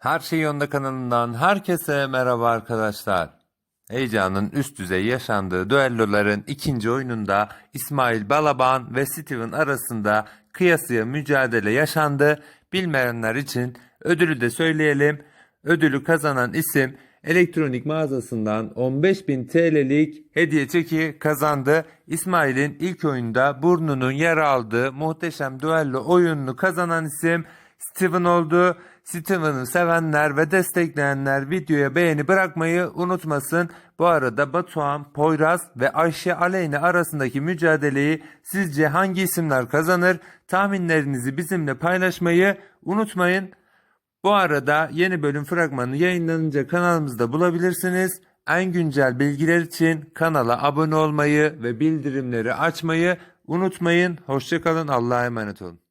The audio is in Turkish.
Her Şey Yolunda kanalından herkese merhaba arkadaşlar. Heyecanın üst düzey yaşandığı düelloların ikinci oyununda İsmail Balaban ve Steven arasında kıyasıya mücadele yaşandı. Bilmeyenler için ödülü de söyleyelim. Ödülü kazanan isim elektronik mağazasından 15.000 TL'lik hediye çeki kazandı. İsmail'in ilk oyunda burnunun yara aldığı muhteşem düello oyununu kazanan isim Steven oldu. Steven'ı sevenler ve destekleyenler videoya beğeni bırakmayı unutmasın. Bu arada Batuhan, Poyraz ve Ayşe Aleyna arasındaki mücadeleyi sizce hangi isimler kazanır? Tahminlerinizi bizimle paylaşmayı unutmayın. Bu arada yeni bölüm fragmanı yayınlanınca kanalımızda bulabilirsiniz. En güncel bilgiler için kanala abone olmayı ve bildirimleri açmayı unutmayın. Hoşçakalın. Allah'a emanet olun.